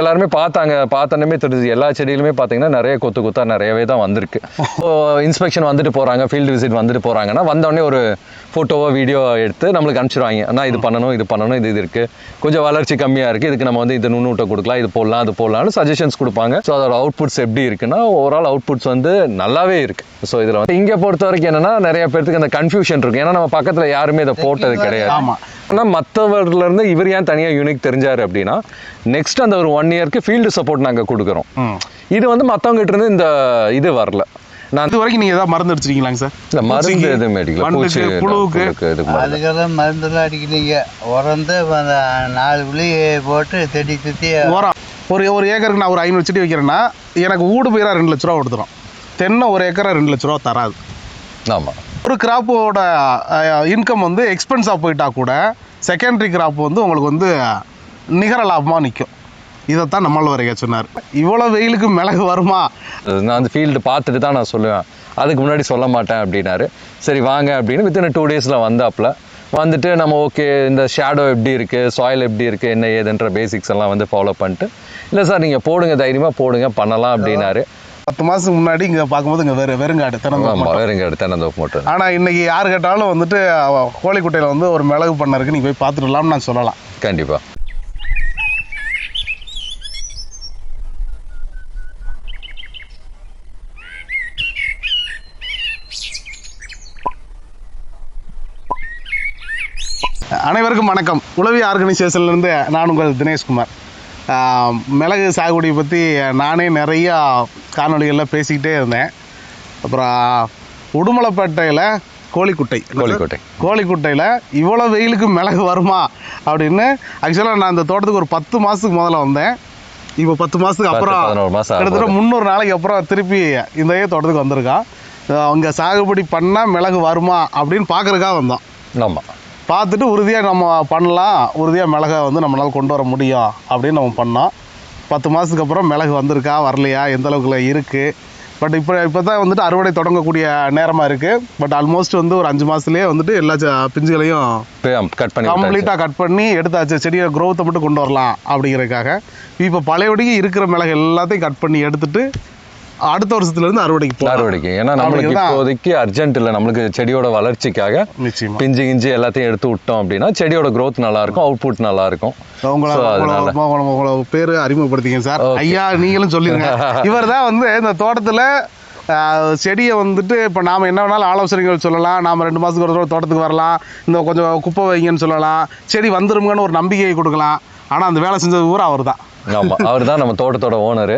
எல்லாருமே பார்த்தாங்க. பார்த்தோன்னே தெரிஞ்சு எல்லா செடியிலுமே பார்த்தீங்கன்னா நிறைய கொத்து கொத்தா நிறையவே தான் வந்திருக்கு. இன்ஸ்பெக்ஷன் வந்துட்டு போகிறாங்க ஃபீல்டு விசிட் வந்துட்டு போகிறாங்கன்னா வந்தோடனே ஒரு ஃபோட்டோவோ வீடியோ எடுத்து நம்மளுக்கு அனுப்பிச்சிடுவாங்க அண்ணா இது பண்ணணும் இது பண்ணணும் இது இது இருக்குது கொஞ்சம் வளர்ச்சி கம்மியாக இருக்குது இதுக்கு நம்ம வந்து இது நுண்ணூட்டம் கொடுக்கலாம் இது போடலாம் அது போடலாம்னு சஜஷன்ஸ் கொடுப்பாங்க. ஸோ அதோட அவுட்புட்ஸ் எப்படி இருக்குன்னா ஓவரால் அவுட்புட்ஸ் வந்து நல்லாவே இருக்குது ஸோ இதில் வந்து இங்கே பொறுத்த வரைக்கும் என்னன்னா நிறைய பேர்த்துக்கு அந்த கன்ஃபியூஷன் இருக்கும். ஏன்னா நம்ம பக்கத்தில் யாருமே இதை போட்டது கிடையாது. ஆமா. ஆனால் மற்றவர்ல இருந்து இவர் ஏன் தனியாக யூனிக் தெரிஞ்சாரு அப்படின்னா நெக்ஸ்ட் அந்த ஒரு ஒன் இயர்க்கு ஃபீல்டு சப்போர்ட் நாங்கள் கொடுக்குறோம். இது வந்து மற்றவங்ககிட்ட இருந்து இந்த இது வரல. நான் இது வரைக்கும் நீங்க ஏதாவது மருந்து அடிச்சிருக்கீங்களாங்க சார்? இந்த மருந்து எதுவும் அடிக்கல. பூச்சி புழுவுக்கு. அதுக்கெல்லாம் மருந்தெல்லாம் அடிக்கிறீங்க உரந்து அந்த நாலு புளி போட்டு செடி சுற்றி உரம். ஒரு ஒரு ஏக்கருக்கு நான் ஒரு ஐநூறு செடி வைக்கிறேன்னா எனக்கு ஊடு பயிராக ரெண்டு லட்ச ரூபா கொடுத்துரும். தென்னை ஒரு ஏக்கரை ரெண்டு லட்ச ரூபா தராது. ஆமா. ஒரு கிராப்போட இன்கம் வந்து எக்ஸ்பென்ஸாக போயிட்டா கூட செகண்டரி கிராப் வந்து உங்களுக்கு வந்து நிகர லாபமாக நிற்கும் இதைத்தான் நம்மள வரைய சொன்னார். இவ்வளோ வெயிலுக்கு மிளகு வருமா? நான் அந்த ஃபீல்டு பார்த்துட்டு தான் நான் சொல்லுவேன். அதுக்கு முன்னாடி சொல்ல மாட்டேன் அப்படின்னாரு. சரி வாங்க அப்படின்னு வித்தின் டூ டேஸில் வந்தாப்புல வந்துட்டு நம்ம ஓகே இந்த ஷேடோ எப்படி இருக்குது சாயில் எப்படி இருக்குது என்ன ஏதுன்ற பேசிக்ஸ் எல்லாம் வந்து ஃபாலோ பண்ணிட்டு இல்லை சார் நீங்கள் போடுங்க தைரியமாக போடுங்க பண்ணலாம் அப்படின்னாரு. பத்து மாதத்துக்கு முன்னாடி இங்கே பார்க்கும்போது இங்கே வெறு வெறுங்காடு ஆமாம் திறந்து வேறுங்க எடுத்து தென்னந்தோப்பு மட்டும். ஆனால் இன்னைக்கு யார் கேட்டாலும் வந்துட்டு கோழிக்குட்டையில் வந்து ஒரு மிளகு பண்ண இருக்கு நீ போய் பார்த்துடலாம்னு நான் சொல்லலாம். கண்டிப்பாக அனைவருக்கும் வணக்கம். உளவி ஆர்கனைசேஷன்லேருந்து நான் உங்கள் தினேஷ்குமார். ஆஹ் மிளகு சாகுபடியை பற்றி நானே நிறையா காணொளிகளில் பேசிக்கிட்டே இருந்தேன். அப்புறம் உடுமலைப்பேட்டையில் கோழிக்குட்டை. கோழிக்கோட்டை. கோழிக்குட்டையில் இவ்வளோ வெயிலுக்கு மிளகு வருமா? அப்படின்னு ஆக்சுவலாக நான் இந்த தோட்டத்துக்கு ஒரு பத்து மாதத்துக்கு முதல்ல வந்தேன். இப்போ பத்து மாதத்துக்கு அப்புறம் கிட்டத்தட்ட முந்நூறு நாளைக்கு அப்புறம் திருப்பி இந்த தோட்டத்துக்கு வந்திருக்கான். அவங்க சாகுபடி பண்ணால் மிளகு வருமா? அப்படின்னு பார்க்கறதுக்காக வந்தோம். ஆமாம் பார்த்துட்டு உறுதியாக நம்ம பண்ணலாம். உறுதியாக மிளகை வந்து நம்மளால் கொண்டு வர முடியும் அப்படின்னு நம்ம பண்ணோம். பத்து மாதத்துக்கு அப்புறம் மிளகு வந்திருக்கா வரலையா எந்த அளவுக்குல இருக்குது பட் இப்போ இப்போ தான் வந்துட்டு அறுவடை தொடங்கக்கூடிய நேரமாக இருக்குது பட் ஆல்மோஸ்ட் வந்து ஒரு அஞ்சு மாதத்துலேயே வந்துட்டு எல்லா பிஞ்சுகளையும் கட் பண்ணி. கம்ப்ளீட்டாக கட் பண்ணி எடுத்தாச்சு. செடியை க்ரோத்தை மட்டும் கொண்டு வரலாம் அப்படிங்கிறதுக்காக. இப்போ பழையபடிக்கு இருக்கிற மிளகு எல்லாத்தையும் கட் பண்ணி எடுத்துட்டு அடுத்த வருஷத்துலேருந்து அறுவடைக்கு போகலாம் அறுவடைக்கு. ஏன்னா நம்மளுக்கு இப்போதைக்கு அர்ஜென்ட் இல்லை. நம்மளுக்கு செடியோட வளர்ச்சிக்காக பிஞ்சு கிஞ்சி எல்லாத்தையும் எடுத்து விட்டோம் அப்படின்னா செடியோட growth நல்லா இருக்கும் அவுட்புட் நல்லா இருக்கும் உங்களை பேரு அறிமுகப்படுத்திங்க சார். ஐயா நீங்களும் சொல்லிருங்க. இவர் தான் வந்து இந்த தோட்டத்தில் செடியை வந்துட்டு இப்போ நாம் என்ன வேணாலும் ஆலோசனைகள் சொல்லலாம். நாம் ரெண்டு மாதத்துக்கு ஒரு தடவை தோட்டத்துக்கு வரலாம். இந்த கொஞ்சம் குப்பை வைங்கன்னு சொல்லலாம். செடி வந்துருங்கன்னு ஒரு நம்பிக்கையை கொடுக்கலாம். ஆனால் அந்த வேலை செஞ்சது பூரா அவர் தான் ஆமா அவர் தான் நம்ம தோட்டத்தோட ஓனர்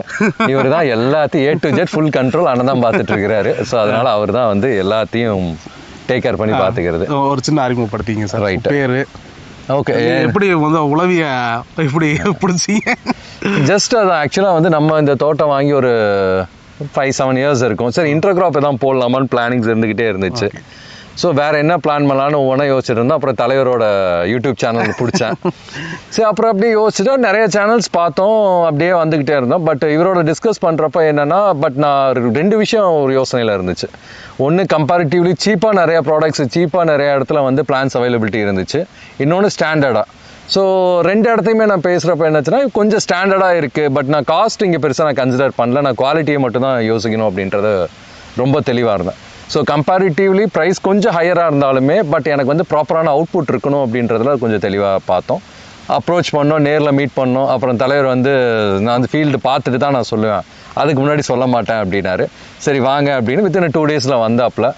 இவர் தான் எல்லாத்தையும் A to Z full control அண்ணன் தான் பார்த்துட்டு இருக்கிறாரு ஸோ அதனால அவர் தான் வந்து எல்லாத்தையும் டேக் கேர் பண்ணி பார்த்துக்கிறது. ஒரு சின்ன அறிமுகப்படுத்திங்க சார். Right. பேரு. ஓகே எப்படி வந்து உளவிய எப்படி பிடிச்சிங்க? ஜஸ்ட் அது ஆக்சுவலாக வந்து நம்ம இந்த தோட்டம் வாங்கி ஒரு ஃபைவ் செவன் இயர்ஸ் இருக்கும். சரி இன்டர்கிராப் தான் போடலாமான்னு பிளானிங்ஸ் இருந்துக்கிட்டே இருந்துச்சு. ஸோ வேற என்ன பிளான் பண்ணலான்னு ஒவ்வொன்றா யோசிச்சுட்டு இருந்தோம் அப்புறம் தலைவரோட யூடியூப் சேனல் பிடிச்சேன். சரி அப்புறம் அப்படியே யோசிச்சுட்டு நிறைய சேனல்ஸ் பார்த்தோம். அப்படியே வந்துக்கிட்டே இருந்தோம். பட் இவரோட டிஸ்கஸ் பண்ணுறப்ப என்னன்னா பட் நான் ரெண்டு விஷயம் ஒரு யோசனையில் இருந்துச்சு. ஒன்று கம்பேரிட்டிவ்லி சீப்பாக நிறைய ப்ராடக்ட்ஸ் சீப்பாக நிறைய இடத்துல வந்து பிளான்ஸ் அவைலபிலிட்டி இருந்துச்சு. இன்னொன்று ஸ்டாண்டர்டாக ஸோ ரெண்டு இடத்தையுமே நான் பேசுகிறப்ப என்னாச்சுன்னா கொஞ்சம் ஸ்டாண்டர்டாக இருக்குது பட் நான் காஸ்ட் இங்கே பெருசாக நான் கன்சிடர் பண்ணல. நான் குவாலிட்டியை மட்டும் தான் யோசிக்கணும் அப்படின்றத ரொம்ப தெளிவாக இருந்தேன். ஸோ கம்பேரிட்டிவ்லி ப்ரைஸ் கொஞ்சம் ஹையராக இருந்தாலுமே பட் எனக்கு வந்து ப்ராப்பரான அவுட்புட் இருக்கணும் அப்படின்றதுல கொஞ்சம் தெளிவாக பார்த்தோம். அப்ரோச் பண்ணோம் நேரில் மீட் பண்ணோம். அப்புறம் தலைவர் வந்து நான் அந்த ஃபீல்டு பார்த்துட்டு தான் நான் சொல்லுவேன். அதுக்கு முன்னாடி சொல்ல மாட்டேன் அப்படின்னாரு. சரி வாங்க அப்படின்னு வித்தின் டூ டேஸில் வந்தாப்புல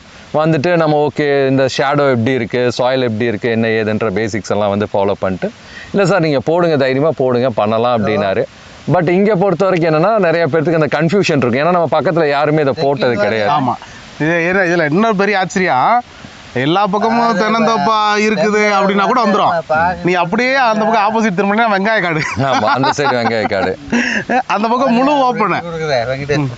வந்துட்டு நம்ம ஓகே இந்த ஷேடோ எப்படி இருக்குது சாயில் எப்படி இருக்குது என்ன ஏதுன்ற பேசிக்ஸ் எல்லாம் வந்து ஃபாலோ பண்ணிட்டு இல்லை சார் நீங்கள் போடுங்க தைரியமாக போடுங்க பண்ணலாம் அப்படின்னாரு. பட் இங்கே பொறுத்த வரைக்கும் என்னன்னா நிறைய பேர்த்துக்கு அந்த கன்ஃபியூஷன் இருக்கும். ஏன்னா நம்ம பக்கத்தில் யாருமே இதை போட்டது கிடையாது. ஆமா. இது என்ன இதுல இன்னொரு பெரிய ஆச்சரியம் எல்லா பக்கமும் தென்னந்தோப்பா இருக்குது அப்படின்னா கூட வந்துடும் நீ அப்படியே அந்த பக்கம் ஆப்போசிட் திரும்பினா வெங்காய காடு. ஆமாம் அந்த சைடு வெங்காய காடு. அந்த பக்கம் முழு ஓப்பனு கொடுக்குறேன்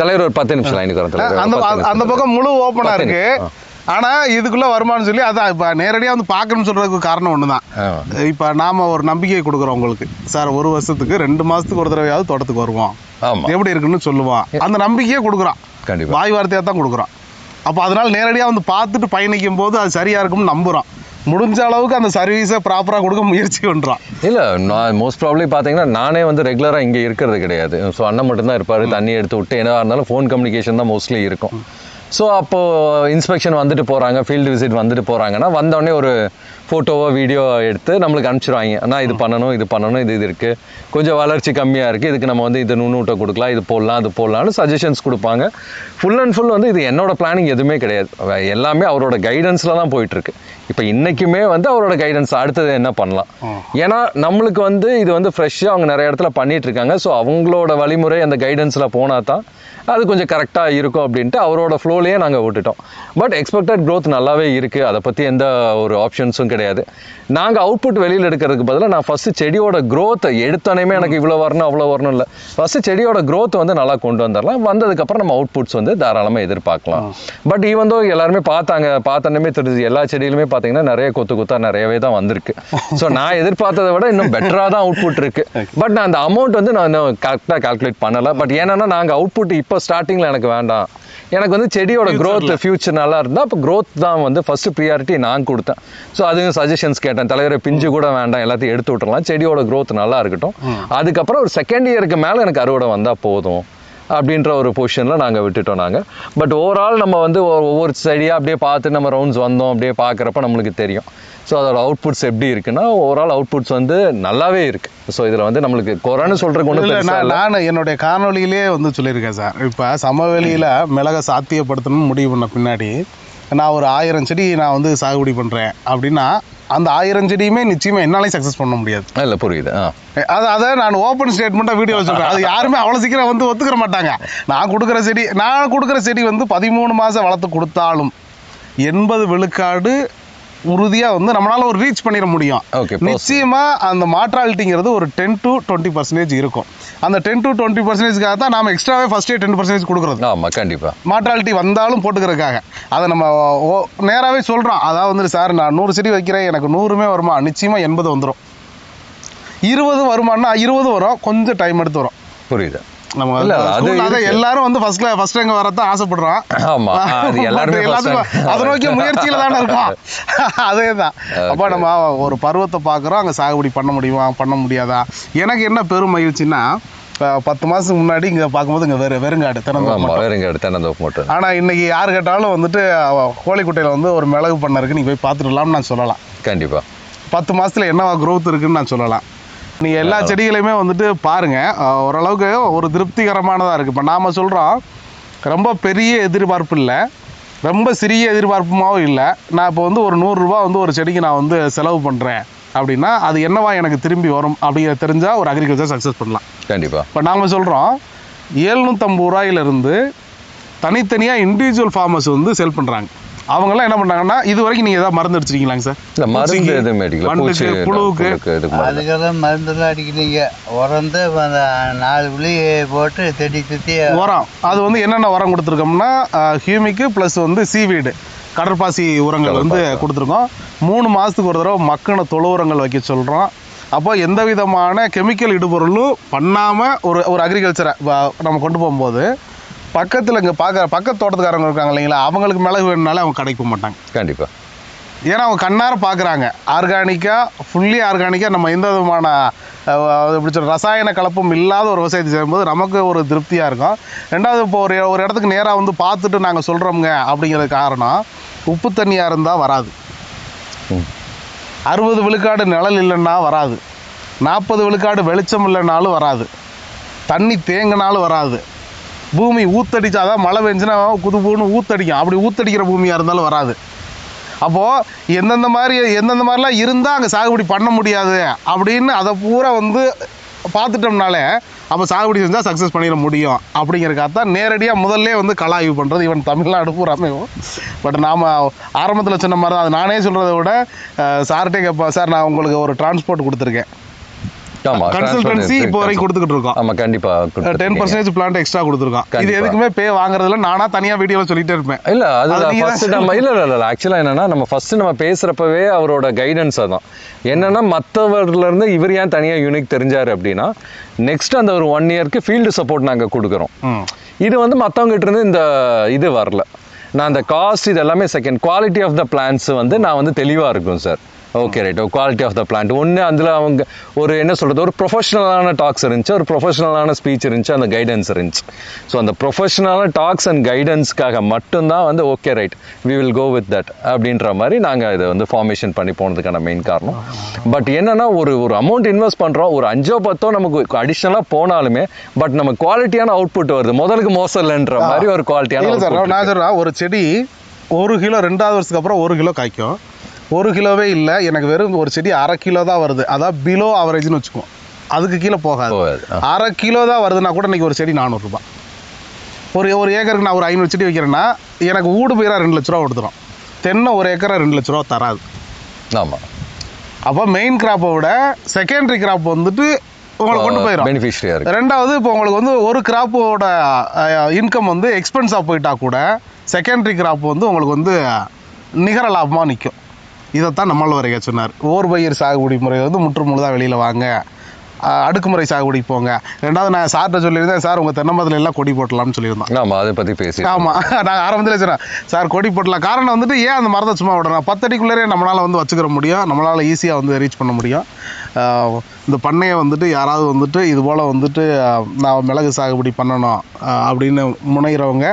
தலைவர் ஒரு பத்து நிமிஷம் லைனுக்கு தலைவர். அந்த அந்த. பக்கம் முழு ஓப்பனா பத்து இருக்கு. ஆனா இதுக்குள்ள வருமானு சொல்லி அதான் இப்ப நேரடியா வந்து பார்க்கணும்னு சொல்றதுக்கு காரணம் ஒண்ணுதான். ஆமா. இப்ப நாம ஒரு நம்பிக்கை கொடுக்குறோம் உங்களுக்கு. சார் ஒரு வருஷத்துக்கு ரெண்டு மாசத்துக்கு ஒரு தடவையாவது தோட்டத்துக்கு வருவோம். எப்படி இருக்குன்னு சொல்லுவோம். அந்த நம்பிக்கையே கொடுக்குறோம். கண்டிப்பா. வாய் வார்த்தையாக தான் கொடுக்குறோம் அப்போ அதனால நேரடியாக வந்து பார்த்துட்டு பயணிக்கும் போது அது சரியா இருக்கும்னு நம்புகிறோம் முடிஞ்ச அளவுக்கு அந்த சர்வீஸை ப்ராப்பராக கொடுக்க முயற்சி பண்ணுறான் இல்லை நான் மோஸ்ட் ப்ராப்ளி பார்த்தீங்கன்னா நானே வந்து ரெகுலராக இங்கே இருக்கிறது கிடையாது. ஸோ அண்ணன் மட்டும்தான் இருப்பார். தண்ணி எடுத்து விட்டு என்ன இருந்தாலும் ஃபோன் கம்யூனிகேஷன் தான் மோஸ்ட்லி இருக்கும். ஸோ அப்போது இன்ஸ்பெக்ஷன் வந்துட்டு போகிறாங்க ஃபீல்டு விசிட் வந்துட்டு போகிறாங்கன்னா வந்தோடனே ஒரு ஃபோட்டோவோ வீடியோ எடுத்து நம்மளுக்கு அனுப்பிச்சிடுவாங்க ஆனால் இது பண்ணணும் இது பண்ணணும் இது இது இருக்குது கொஞ்சம் வளர்ச்சி கம்மியாக இருக்குது இதுக்கு நம்ம வந்து இது நுண்ணூட்டம் கொடுக்கலாம் இது போடலாம் அது போடலாம்னு சஜஷன்ஸ் கொடுப்பாங்க. ஃபுல் அண்ட் ஃபுல் வந்து இது என்னோடய பிளானிங் எதுவுமே கிடையாது. எல்லாமே அவரோட கைடன்ஸில் தான் போயிட்டுருக்கு இப்போ இன்றைக்குமே வந்து அவரோட கைடன்ஸ் அடுத்தது என்ன பண்ணலாம்? ஏன்னா நம்மளுக்கு வந்து இது வந்து ஃப்ரெஷ்ஷாக அவங்க நிறைய இடத்துல பண்ணிட்டு இருக்காங்க. ஸோ அவங்களோட வழிமுறை அந்த கைடன்ஸில் போனால் தான் அது கொஞ்சம் கரெக்டாக இருக்கும் அப்படின்ட்டு அவரோட ஃப்ளோலேயே நாங்கள் விட்டுட்டோம். பட் எக்ஸ்பெக்டட் growth நல்லாவே இருக்குது அதை பற்றி எந்த ஒரு ஆப்ஷன்ஸும் கிடையாது. நாங்கள் அவுட்புட் வெளியில் எடுக்கிறதுக்கு பதிலாக நான் ஃபஸ்ட்டு செடியோட growth எடுத்தோடனே எனக்கு இவ்வளோ வரணும் அவ்வளோ வரணும் இல்லை. ஃபஸ்ட்டு செடியோட growth வந்து நல்லா கொண்டு வந்துடலாம். வந்ததுக்கப்புறம் நம்ம அவுட்புட்ஸ் வந்து தாராளமாக எதிர்பார்க்கலாம். பட் ஈவன் தோ எல்லாருமே பார்த்தாங்க பார்த்தோன்னே தெரிஞ்சு எல்லா செடியிலுமே பார்த்தீங்கன்னா நிறைய கொத்து கொத்தா நிறையவே தான் வந்திருக்கு. ஸோ நான் எதிர்பார்த்ததை விட இன்னும் பெட்டராக தான் அவுட்புட் இருக்கு. பட் நான் அந்த அமௌண்ட் வந்து நான் இன்னும் கரெக்டாக கால்குலேட் பண்ணலை. பட் ஏன்னா நாங்கள் அவுட்புட் இப்போ ஸ்டார்டிங்கில் எனக்கு வேண்டாம். எனக்கு வந்து செடியோட growth ஃபியூச்சர் நல்லா இருந்தால் அப்போ growth தான் வந்து ஃபர்ஸ்ட் ப்ரியாரிட்டி நான் கொடுத்தேன். ஸோ அதுவும் சஜஷன்ஸ் கேட்டேன். தலைவரை பிஞ்சு கூட வேண்டாம். எல்லாத்தையும் எடுத்து விட்டுறலாம். செடியோட growth நல்லா இருக்கட்டும். அதுக்கப்புறம் ஒரு செகண்ட் இயருக்கு மேலே எனக்கு அறுவடை வந்தால் போதும். அப்படின்ற ஒரு பொசிஷனில் நாங்கள் விட்டுட்டோம் நாங்கள் பட் ஓவரால் நம்ம வந்து ஒவ்வொரு செடியாக அப்படியே பார்த்து நம்ம ரவுண்ட்ஸ் வந்தோம் அப்படியே பார்க்குறப்ப நம்மளுக்கு தெரியும். ஸோ அதோட அவுட்புட்ஸ் எப்படி இருக்குன்னா ஓவரால் அவுட்புட்ஸ் வந்து நல்லாவே இருக்கு. ஸோ இதில் வந்து நம்மளுக்கு குறைன்னு சொல்கிறதுக்கு ஒன்றும் நான் என்னுடைய காணொளியிலே வந்து சொல்லியிருக்கேன் சார். இப்போ சமவெளியில் மிளகை சாத்தியப்படுத்தணும்னு முடிவு பண்ண பின்னாடி நான் ஒரு ஆயிரம் செடி நான் வந்து சாகுபடி பண்ணுறேன் அப்படின்னா அந்த ஆயிரம் செடியுமே நிச்சயமாக என்னாலையும் சக்ஸஸ் பண்ண முடியாது. இல்லை புரியுது. அது அதை நான் ஓப்பன் ஸ்டேட்மெண்ட்டாக வீடியோ சொல்கிறேன் அது யாருமே அவ்வளோ சீக்கிரம் வந்து ஒத்துக்கிற மாட்டாங்க. நான் கொடுக்குற செடி நான் கொடுக்குற செடி வந்து பதிமூணு மாதம் வளர்த்து கொடுத்தாலும் எண்பது விழுக்காடு உறுதியாக வந்து நம்மளால ஒரு ரீச் பண்ணிட முடியும். Okay, நிச்சயமா அந்த மார்டாலிட்டிங்கிறது ஒரு டென் டு டுவெண்ட்டி பர்சன்டேஜ் இருக்கும். அந்த டென் டு டுவெண்ட்டி பர்சன்டேஜ்க்காக தான் நாம எக்ஸ்ட்ராவே ஃபர்ஸ்டே டென் பர்சன்டேஜ் கொடுக்குறது. ஆமாம் கண்டிப்பாக மார்டாலிட்டி வந்தாலும் போட்டுக்கிறதுக்காக. அதை நம்ம நேராவே சொல்றோம். அதாவது வந்து சார் நான் நூறு செடி வைக்கிறேன் எனக்கு நூறுமே வருமா? நிச்சயமா எண்பது வந்துடும் இருபது வருமானா இருபது வரும். கொஞ்சம் டைம் எடுத்து வரும். புரியுது. நம்ம அது. எல்லாரும் வந்து ஃபர்ஸ்ட்ல ஃபர்ஸ்ட் ரேங்க் வரதான் ஆசைப்படுறோம். ஆமா அது எல்லாருமே எல்லாத்துக்கும். அதை நோக்கி முயற்சியில தானே இருக்கோம். அதே தான் அப்போ நம்ம ஒரு பருவத்தை பார்க்குறோம் அங்கே சாகுபடி பண்ண முடியுமா பண்ண முடியாதா? எனக்கு என்ன பெரும் மகிழ்ச்சின்னா பத்து மாதத்துக்கு முன்னாடி இங்கே பார்க்கும்போது இங்கே வெறு வெறுங்காடு திறந்து ஆமாம் வேறுங்க எடுத்து தென்னந்தோப்பு மட்டும். ஆனால் இன்னைக்கு யார் கேட்டாலும் வந்துட்டு கோழிக்குட்டையில் வந்து ஒரு மிளகு பண்ண இருக்கு நீ போய் பார்த்துடலாம்னு நான் சொல்லலாம். கண்டிப்பாக பத்து மாசத்துல என்னவா growth இருக்குன்னு நான் சொல்லலாம். நீங்கள் எல்லா செடிகளையுமே வந்துட்டு பாருங்க. அஹ் ஓரளவுக்கு ஒரு திருப்திகரமானதாக இருக்குது இப்போ நாம் சொல்கிறோம் ரொம்ப பெரிய எதிர்பார்ப்பு இல்லை. ரொம்ப சிறிய எதிர்பார்ப்புமாவும் இல்லை. நான் இப்போ வந்து ஒரு நூறுரூவா வந்து ஒரு செடிக்கு நான் வந்து செலவு பண்ணுறேன் அப்படின்னா அது என்னவா எனக்கு திரும்பி வரும் அப்படிங்கிற தெரிஞ்சால் ஒரு அக்ரிகல்ச்சர் சக்ஸஸ் பண்ணலாம். கண்டிப்பாக இப்போ நாம் சொல்கிறோம் ஏழ்நூற்றம்பது ரூபாயிலிருந்து தனித்தனியாக இண்டிவிஜுவல் ஃபார்மர்ஸ் வந்து செல் பண்ணுறாங்க அவங்கெல்லாம் என்ன பண்ணுறாங்கன்னா இது வரைக்கும் நீங்கள் ஏதாவது மருந்து அடிச்சிருக்கீங்களாங்க சார்? இல்லை மருந்து எதுவும் அடிக்கல. பூச்சி புழுவுக்கு. அதுக்கெல்லாம் மருந்தெல்லாம் அடிக்கிறீங்க உரந்து அந்த நாலு புளி போட்டு செடி சுற்றி உரம். அது வந்து என்னென்ன உரம் கொடுத்துருக்கோம்னா ஹியூமிக்கு ப்ளஸ் வந்து சீவீடு. கடற்பாசி உரங்கள் வந்து கொடுத்துருக்கோம். மூணு மாதத்துக்கு ஒரு தடவை மக்கின தொழு உரங்கள் வைக்க சொல்கிறோம் அப்போ எந்த விதமான கெமிக்கல் இடுபொருளும் பண்ணாமல் ஒரு ஒரு அக்ரிகல்ச்சரை நம்ம கொண்டு போகும்போது பக்கத்தில் இங்கே பார்க்குற பக்கத்து தோட்டத்துக்காரங்க இருக்காங்க இல்லைங்களா அவங்களுக்கு மிளகு வேணுனாலே அவங்க கடைக்கு போக மாட்டாங்க. கண்டிப்பா. ஏன்னா அவங்க கண்ணார பார்க்குறாங்க ஆர்கானிக்காக ஃபுல்லி ஆர்கானிக்காக நம்ம எந்த விதமான எப்படி சொல்ற ரசாயன கலப்பும் இல்லாத ஒரு விவசாயத்தை செய்யும்போது நமக்கு ஒரு திருப்தியாக இருக்கும். ரெண்டாவது இப்போ ஒரு ஒரு இடத்துக்கு நேராக வந்து பார்த்துட்டு நாங்கள் சொல்கிறோம்ங்க அப்படிங்கிறது காரணம் உப்பு தண்ணியாக இருந்தால் வராது. ம். அறுபது விழுக்காடு நிழல் இல்லைன்னா வராது. நாற்பது விழுக்காடு வெளிச்சம் இல்லைனாலும் வராது. தண்ணி தேங்கினாலும் வராது. பூமி ஊத்தடிச்சாதான் மழை பெஞ்சுன்னா குதுபூன்னு ஊத்தடிக்கும். அப்படி ஊத்தடிக்கிற பூமியாக இருந்தாலும் வராது. அப்போது எந்தெந்த மாதிரி எந்தெந்த மாதிரிலாம் இருந்தால் அங்கே சாகுபடி பண்ண முடியாது அப்படின்னு அதை பூரா வந்து பார்த்துட்டோம்னாலே அப்போ சாகுபடி செஞ்சால் சக்ஸஸ் பண்ணிட முடியும். அப்படிங்கிறக்காக தான் நேரடியாக முதல்ல வந்து கலாய்வு பண்ணுறது இவன் தமிழ்நாடு பூராமையும் பட் நாம் ஆரம்பத்தில் சொன்ன மாதிரி தான் அது நானே சொல்கிறத விட சார்கிட்டே கேட்பேன் சார் நான் உங்களுக்கு ஒரு டிரான்ஸ்போர்ட் கொடுத்துருக்கேன். ஆமா கன்சல்டன்சி இப்போ வரைக்கும் கொடுத்துக்கிட்டு இருக்கோம் ஆமா கண்டிப்பா டென். பர்சன்டேஜ் பிளான்ட் எக்ஸ்ட்ரா கொடுத்துருக்கோம். இது. எதுக்குமே பே வாங்குறதுல நானா தனியாக வீடியோவில் சொல்லிட்டே இருப்பேன். இல்ல அது ஃபர்ஸ்ட் நம்ம இல்ல இல்ல இல்ல ஆக்சுவலா என்னன்னா நம்ம ஃபர்ஸ்ட் நம்ம பேசுறப்பவே அவரோட கைடன்ஸ் அதான். என்னன்னா மத்தவர்ல இருந்து இவர் ஏன் தனியா யூனிக் தெரிஞ்சாரு அப்படின்னா நெக்ஸ்ட் அந்த ஒரு ஒன் இயர்க்கு ஃபீல்டு சப்போர்ட் நாங்க கொடுக்குறோம். இது வந்து மத்தவங்க கிட்ட இருந்து இந்த இது வரல. நான் அந்த காஸ்ட் இது எல்லாமே second quality of the plans வந்து நான் வந்து தெளிவாக இருக்கும் sir okay right quality of the plant ஒன்று அதில் அவங்க ஒரு என்ன சொல்கிறது ஒரு ப்ரொஃபஷனலான டாக்ஸ் இருந்துச்சு. ஒரு ப்ரொஃபஷனலான ஸ்பீச் இருந்துச்சு. அந்த கைடன்ஸ் இருந்துச்சு. ஸோ அந்த ப்ரொஃபஷனலான டாக்ஸ் அண்ட் கைடன்ஸ்க்காக மட்டும்தான் வந்து okay right we will go with that அப்படின்ற மாதிரி நாங்கள் இதை வந்து ஃபார்மேஷன் பண்ணி போனதுக்கான மெயின் காரணம். பட் என்னன்னா ஒரு ஒரு அமௌண்ட் இன்வெஸ்ட் பண்ணுறோம் ஒரு அஞ்சோ பத்தோ நமக்கு அடிஷ்னலாக போனாலுமே பட் நம்ம குவாலிட்டியான அவுட்புட் வருது. முதலுக்கு மோசம் இல்லைன்ற மாதிரி ஒரு குவாலிட்டியான நான் சொல்கிறேன் ஒரு செடி ஒரு கிலோ ரெண்டாவது வருஷத்துக்கு அப்புறம் ஒரு கிலோ காய்க்கும். ஒரு கிலோவே இல்லை. எனக்கு வெறும் ஒரு செடி அரை கிலோ தான் வருது. அதான் பிலோ ஆவரேஜ்னு வச்சுக்குவோம் அதுக்கு கீழே போகாது. அரை கிலோ தான் வருதுன்னா கூட இன்னைக்கு ஒரு செடி நானூறுரூபா. ஒரு ஒரு ஏக்கருக்கு நான் ஒரு ஐநூறு செடி வைக்கிறேன்னா எனக்கு ஊடு பயிராக ரெண்டு லட்ச ரூபா கொடுத்துரும். தென்னை ஒரு ஏக்கரை ரெண்டு லட்ச ரூபா தராது. ஆமாம் அப்போ மெயின் கிராப்பை விட செகண்டரி கிராப் வந்துட்டு உங்களுக்கு கொண்டு போயிடும் பெனிஃபிஷரியாக இருக்கு. ரெண்டாவது இப்போ உங்களுக்கு வந்து ஒரு கிராப்போட இன்கம் வந்து எக்ஸ்பென்ஸாக போயிட்டா கூட செகண்டரி கிராப் வந்து உங்களுக்கு வந்து நிகர லாபமாக நிற்கும் இதைத்தான் நம்மள வரைய சொன்னார். ஓர் பயிர் சாகுபடி முறை வந்து முற்று முழுதாக வெளியில் வாங்க. அடுக்குமுறை சாகுபடி போங்க. ரெண்டாவது நான் சார்கிட்ட சொல்லியிருந்தேன் சார் உங்கள் தென்னை மரத்துல எல்லாம் கொடி போட்டலாம்னு சொல்லியிருந்தோம் ஆமாம் அதை பற்றி பேசி ஆமாம் நான் ஆரம்பத்தில் சொன்னேன் சார் கொடி போட்டலாம். காரணம் வந்துட்டு ஏன் அந்த மரத்தை சும்மா விடணும்? பத்தடிக்குள்ளேயே நம்மளால் வந்து வச்சுக்கிற முடியும் நம்மளால் ஈஸியாக வந்து ரீச் பண்ண முடியும். இந்த பண்ணையை வந்துட்டு யாராவது வந்துட்டு இது போல் வந்துட்டு நான் மிளகு சாகுபடி பண்ணணும் அப்படின்னு முனைகிறவங்க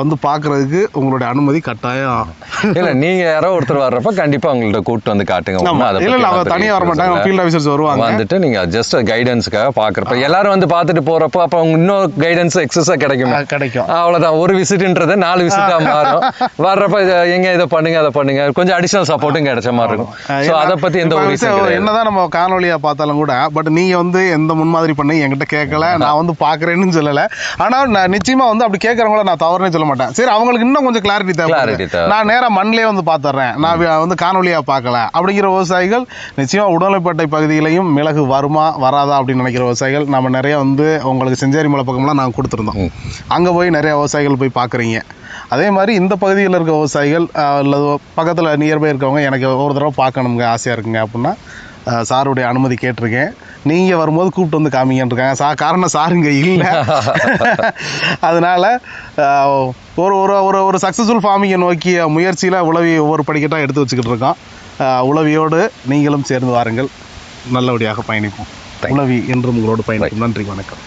வந்து பார்க்குறதுக்கு உங்களுடைய அனுமதி கட்டாயம். இல்ல நீங்க யாரோ ஒருத்தர் வர்றப்ப கண்டிப்பா உங்கள்ட்ட கூப்பிட்டு வந்து காட்டுங்க. இல்ல, அவங்க நான் தனியா வர மாட்டாங்க. officers இல்ல. வருவாங்க. வந்துட்டு நீங்க ஜஸ்ட் கைடன்ஸ்க்காக பாக்குறப்ப எல்லாரும் வந்து பார்த்துட்டு போறப்போ அப்ப அவங்க இன்னும் கைடன்ஸ் எக்ஸஸா கிடைக்குமே? கிடைக்கும். அவ்வளவுதான். ஒரு விசிட்ன்றது நாலு விசிட்டா மாறும். வர்றப்ப எங்க இதை பண்ணுங்க அதை பண்ணுங்க. கொஞ்சம் அடிஷனல் சப்போர்ட்டும் கிடைச்ச மாதிரி இருக்கும். ஏன்னா, அதை பத்தி எந்த ஒரு விஷயம் என்னதான் நம்ம காணொலியா பார்த்தாலும் கூட பட் நீங்க வந்து எந்த முன்மாதிரி பண்ணி என்கிட்ட கேட்கல நான் வந்து பாக்குறேன்னு சொல்லல. ஆனா நான் நிச்சயமா வந்து அப்படி கேட்கறவங்கள நான் தவறுனே சொல்ல மாட்டேன். சரி அவங்களுக்கு இன்னும் கொஞ்சம் கிளாரிட்டி தேவை. நான் நேரா மண்ணிலே வந்து பாத்துறேன். நான் வந்து காணொலியா பார்க்கல. அப்படிங்கிற விவசாயிகள் நிச்சயமா உடலைப்பேட்டை பகுதியிலையும் மிளகு வருமா வராதா அப்படின்னு நினைக்கிற விவசாயிகள் நம்ம நிறைய வந்து உங்களுக்கு செஞ்சேரி மலை பக்கம்லாம் நாங்கள் கொடுத்துருந்தோம். அங்க போய் நிறைய விவசாயிகள் போய் பார்க்குறீங்க அதே மாதிரி இந்த பகுதியில் இருக்க விவசாயிகள் அல்லது பக்கத்தில் நியர்பை இருக்கவங்க எனக்கு ஒரு தடவை பார்க்கணுங்க ஆசையாக இருக்குங்க அப்படின்னா சாருடைய அனுமதி கேட்டிருக்கேன். நீங்கள் வரும்போது கூப்பிட்டு வந்து காமிங்கன்னு இருக்காங்க சா காரணம் சார் இங்கே இல்லை. அதனால ஒரு ஒரு ஒரு ஒரு சக்ஸஸ்ஃபுல் ஃபார்மிங்கை நோக்கிய முயற்சியில் உளவி ஒவ்வொரு படிக்கட்டாக எடுத்து வச்சுக்கிட்டு இருக்கோம். உளவியோடு நீங்களும் சேர்ந்து வாருங்கள். நல்லபடியாக பயணிப்போம். உளவி என்றும் உங்களோடு பயணிக்கும் நன்றி வணக்கம்.